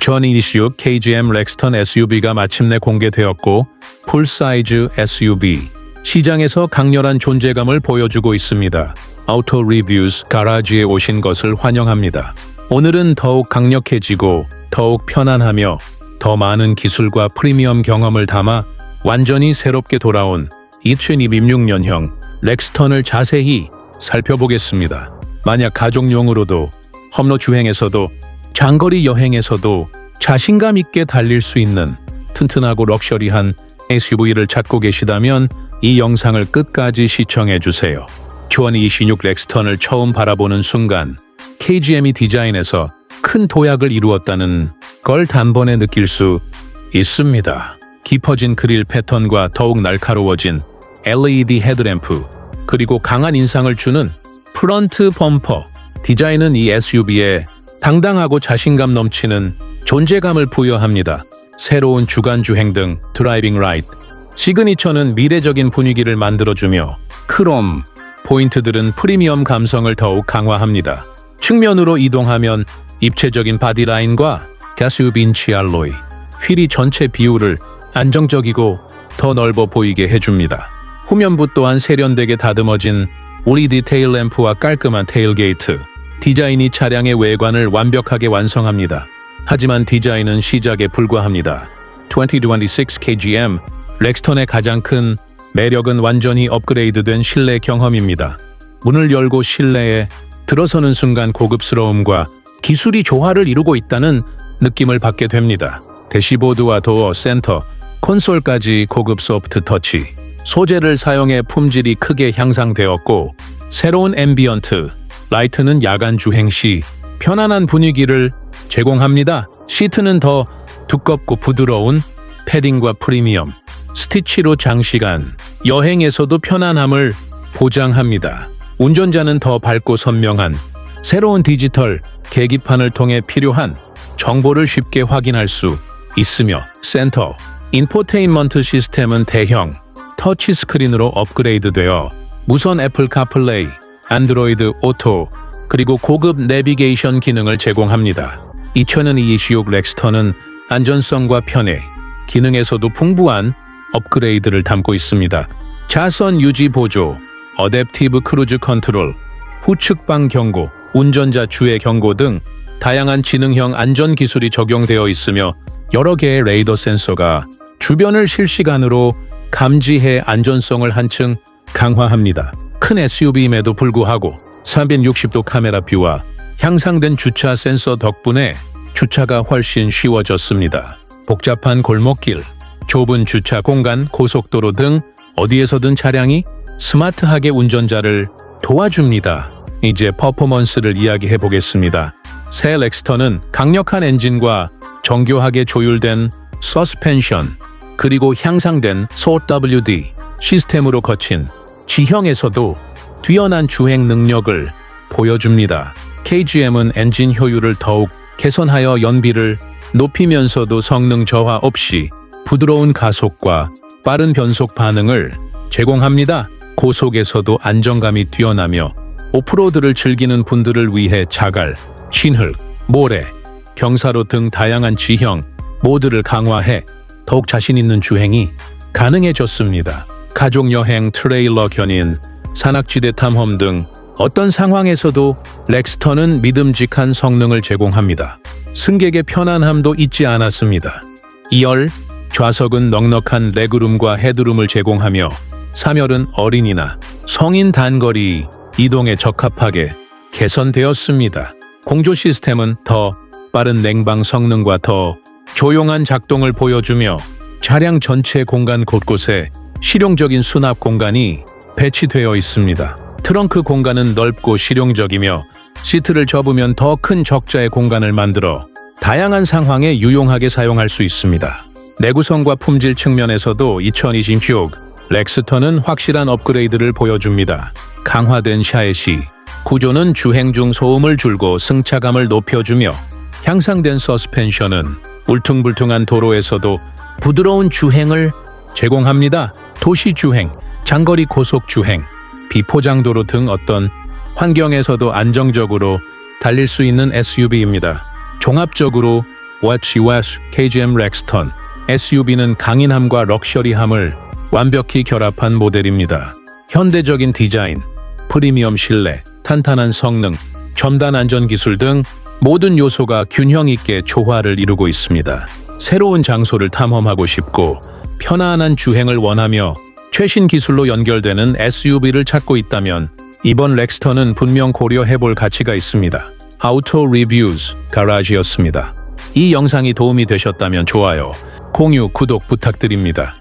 2026 KGM 렉스턴 SUV가 마침내 공개되었고 풀사이즈 SUV 시장에서 강렬한 존재감을 보여주고 있습니다. 아우토 리뷰스 가라지에 오신 것을 환영합니다. 오늘은 더욱 강력해지고 더욱 편안하며 더 많은 기술과 프리미엄 경험을 담아 완전히 새롭게 돌아온 2026년형 렉스턴을 자세히 살펴보겠습니다. 만약 가족용으로도 험로 주행에서도 장거리 여행에서도 자신감 있게 달릴 수 있는 튼튼하고 럭셔리한 SUV를 찾고 계시다면 이 영상을 끝까지 시청해 주세요. 2026 렉스턴을 처음 바라보는 순간 KGM이 디자인에서 큰 도약을 이루었다는 걸 단번에 느낄 수 있습니다. 깊어진 그릴 패턴과 더욱 날카로워진 LED 헤드램프 그리고 강한 인상을 주는 프런트 범퍼 디자인은 이 SUV에 당당하고 자신감 넘치는 존재감을 부여합니다. 새로운 주간 주행 등 드라이빙 라이트 시그니처는 미래적인 분위기를 만들어주며 크롬 포인트들은 프리미엄 감성을 더욱 강화합니다. 측면으로 이동하면 입체적인 바디라인과 가스 빈치 알로이 휠이 전체 비율을 안정적이고 더 넓어 보이게 해줍니다. 후면부 또한 세련되게 다듬어진 오리 디테일 램프와 깔끔한 테일게이트 디자인이 차량의 외관을 완벽하게 완성합니다. 하지만 디자인은 시작에 불과합니다. 2026 KGM 렉스턴의 가장 큰 매력은 완전히 업그레이드된 실내 경험입니다. 문을 열고 실내에 들어서는 순간 고급스러움과 기술이 조화를 이루고 있다는 느낌을 받게 됩니다. 대시보드와 도어, 센터, 콘솔까지 고급 소프트 터치, 소재를 사용해 품질이 크게 향상되었고 새로운 앰비언트, 라이트는 야간 주행 시 편안한 분위기를 제공합니다. 시트는 더 두껍고 부드러운 패딩과 프리미엄, 스티치로 장시간, 여행에서도 편안함을 보장합니다. 운전자는 더 밝고 선명한 새로운 디지털 계기판을 통해 필요한 정보를 쉽게 확인할 수 있으며 센터, 인포테인먼트 시스템은 대형 터치 스크린으로 업그레이드되어 무선 애플 카플레이, 안드로이드 오토, 그리고 고급 내비게이션 기능을 제공합니다. 2026 렉스턴은 안전성과 편의, 기능에서도 풍부한 업그레이드를 담고 있습니다. 자선 유지 보조, 어댑티브 크루즈 컨트롤, 후측방 경고, 운전자 주의 경고 등 다양한 지능형 안전 기술이 적용되어 있으며 여러 개의 레이더 센서가 주변을 실시간으로 감지해 안전성을 한층 강화합니다. 큰 SUV임에도 불구하고 360도 카메라 뷰와 향상된 주차 센서 덕분에 주차가 훨씬 쉬워졌습니다. 복잡한 골목길, 좁은 주차 공간, 고속도로 등 어디에서든 차량이 스마트하게 운전자를 도와줍니다. 이제 퍼포먼스를 이야기해 보겠습니다. 새 렉스턴은 강력한 엔진과 정교하게 조율된 서스펜션 그리고 향상된 SOWD 시스템으로 거친 지형에서도 뛰어난 주행 능력을 보여줍니다. KGM은 엔진 효율을 더욱 개선하여 연비를 높이면서도 성능 저하 없이 부드러운 가속과 빠른 변속 반응을 제공합니다. 고속에서도 안정감이 뛰어나며 오프로드를 즐기는 분들을 위해 자갈, 진흙, 모래, 경사로 등 다양한 지형 모드를 강화해 더욱 자신 있는 주행이 가능해졌습니다. 가족 여행, 트레일러 견인, 산악지대 탐험 등 어떤 상황에서도 렉스턴은 믿음직한 성능을 제공합니다. 승객의 편안함도 잊지 않았습니다. 2열 좌석은 넉넉한 레그룸과 헤드룸을 제공하며 3열은 어린이나 성인 단거리 이동에 적합하게 개선되었습니다. 공조 시스템은 더 빠른 냉방 성능과 더 조용한 작동을 보여주며 차량 전체 공간 곳곳에 실용적인 수납 공간이 배치되어 있습니다. 트렁크 공간은 넓고 실용적이며 시트를 접으면 더 큰 적자의 공간을 만들어 다양한 상황에 유용하게 사용할 수 있습니다. 내구성과 품질 측면에서도 2026 렉스턴은 확실한 업그레이드를 보여줍니다. 강화된 샤에시 구조는 주행 중 소음을 줄고 승차감을 높여주며 향상된 서스펜션은 울퉁불퉁한 도로에서도 부드러운 주행을 제공합니다. 도시 주행, 장거리 고속 주행, 비포장도로 등 어떤 환경에서도 안정적으로 달릴 수 있는 SUV입니다. 종합적으로 US KGM 렉스턴 SUV는 강인함과 럭셔리함을 완벽히 결합한 모델입니다. 현대적인 디자인, 프리미엄 실내, 탄탄한 성능, 첨단 안전 기술 등 모든 요소가 균형 있게 조화를 이루고 있습니다. 새로운 장소를 탐험하고 싶고 편안한 주행을 원하며 최신 기술로 연결되는 SUV를 찾고 있다면 이번 렉스턴은 분명 고려해볼 가치가 있습니다. 아우토 리뷰즈 가라지였습니다. 이 영상이 도움이 되셨다면 좋아요, 공유, 구독 부탁드립니다.